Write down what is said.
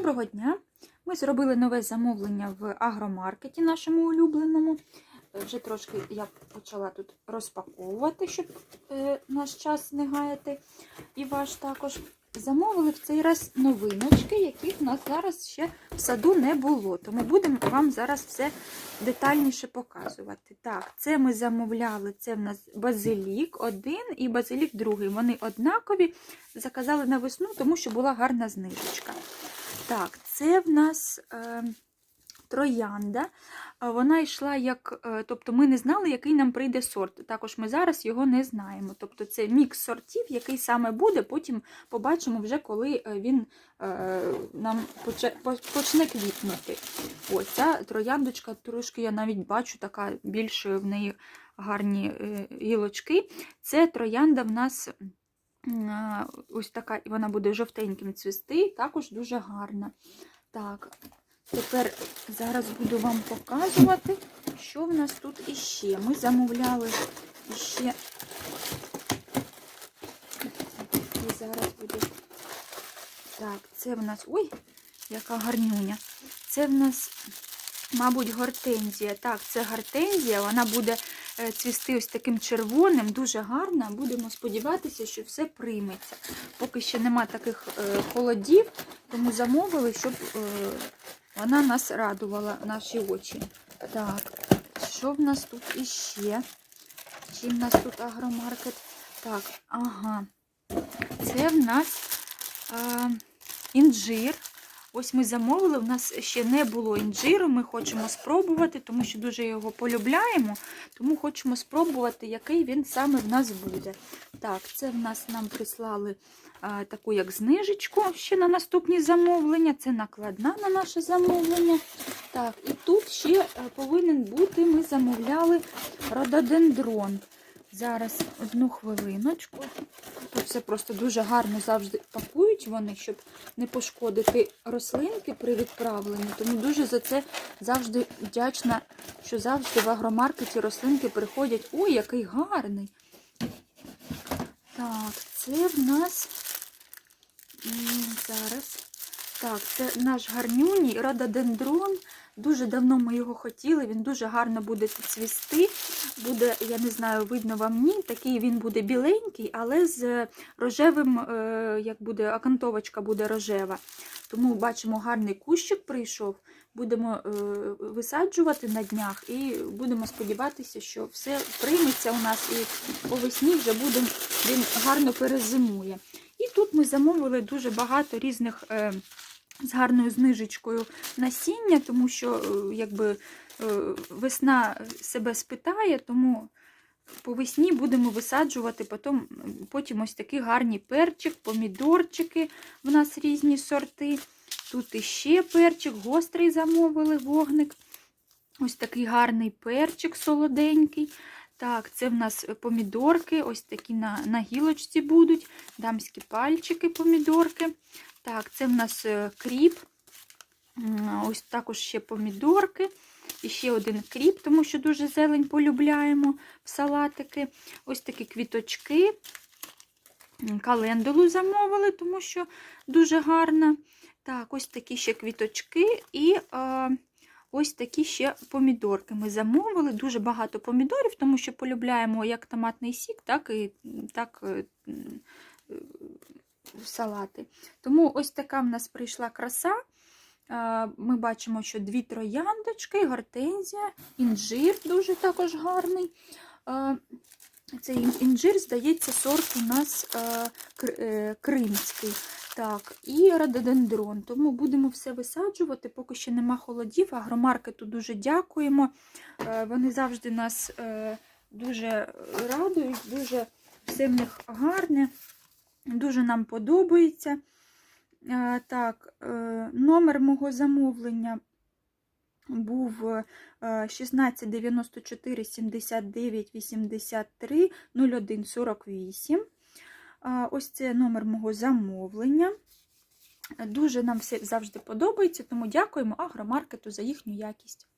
Доброго дня! Ми зробили нове замовлення в агромаркеті нашому улюбленому. Е, Вже трошки я почала тут розпаковувати, щоб е, наш час не гаяти. І ваш також. Замовили в цей раз новиночки, яких у нас зараз ще в саду не було. Тому будемо вам зараз все детальніше показувати. Так, це ми замовляли. Це в нас базилік один і базилік другий. Вони однакові. Заказали на весну, тому що була гарна знижечка. Так, це в нас е, троянда. Вона йшла як, е, тобто ми не знали, який нам прийде сорт. Також ми зараз його не знаємо. Тобто це мікс сортів, який саме буде, потім побачимо вже, коли е, він е, нам почне квітнути. Ось ця трояндочка, трошки я навіть бачу, така більш в неї гарні е, гілочки. Це троянда в нас. Ось така, і вона буде жовтеньким цвісти, також дуже гарна. Так, тепер зараз буду вам показувати, що в нас тут іще. Ми замовляли іще. І зараз буде. Так, це в нас. Ой, яка гарнюня. Це в нас, мабуть, гортензія. Так, це гортензія, вона буде е, цвісти ось таким червоним, дуже гарна. Будемо сподіватися, що все прийметься. Поки ще нема таких е, холодів, тому замовили, щоб е, вона нас радувала, наші очі. Так, що в нас тут іще? Чим в нас тут агромаркет? Так, ага. Це в нас е, інжир. Ось ми замовили, у нас ще не було інжиру, ми хочемо спробувати, тому що дуже його полюбляємо, тому хочемо спробувати, який він саме в нас буде. Так, це в нас нам прислали а, таку як знижечку ще на наступні замовлення. Це накладна на наше замовлення. Так, і тут ще е, повинен бути, ми замовляли рододендрон. Зараз одну хвилиночку. Тут все просто дуже гарно завжди пакують вони, щоб не пошкодити рослинки при відправленні. Тому дуже за це завжди вдячна, що завжди в агромаркеті рослинки приходять. Ой, який гарний! Так, це в нас зараз. Так, це наш гарнюній рододендрон. Дуже давно ми його хотіли, він дуже гарно буде цвісти. Буде, я не знаю, видно вам ні, такий він буде біленький, але з рожевим, е, як буде, окантовочка буде рожева. Тому бачимо, гарний кущик прийшов. Будемо е, висаджувати на днях і будемо сподіватися, що все прийметься у нас і по весні вже буде, він гарно перезимує. І тут ми замовили дуже багато різних. З гарною знижечкою насіння, тому що е, якби е, весна себе спитає, тому по весні будемо висаджувати потім, потім ось такі гарні перчик, помідорчики. В нас різні сорти. Тут іще перчик, гострий замовили вогник. Ось такий гарний перчик солоденький. Так, це в нас помідорки, ось такі на, на гілочці будуть, дамські пальчики, помідорки. Так, це в нас е, кріп. Ось також ще помідорки. І ще один кріп, тому що дуже зелень полюбляємо в салатики. Ось такі квіточки. Календулу замовили, тому що дуже гарна. Так, ось такі ще квіточки і е, ось такі ще помідорки. Ми замовили дуже багато помідорів, тому що полюбляємо як томатний сік, так і так, е, салати. Тому ось така в нас прийшла краса. Ми бачимо, що дві трояндочки, гортензія, інжир дуже також гарний. Цей інжир, здається, сорт у нас е, е, кримський. Так, і рододендрон. Тому будемо все висаджувати, поки ще нема холодів. Агромаркету дуже дякуємо. Е, Вони завжди нас дуже радують, дуже все в них гарне. Дуже нам подобається. Е, Так, е, номер мого замовлення був е, 1694 79 83 01 48. Е, Ось це номер мого замовлення. Дуже нам все завжди подобається, тому дякуємо агромаркету за їхню якість.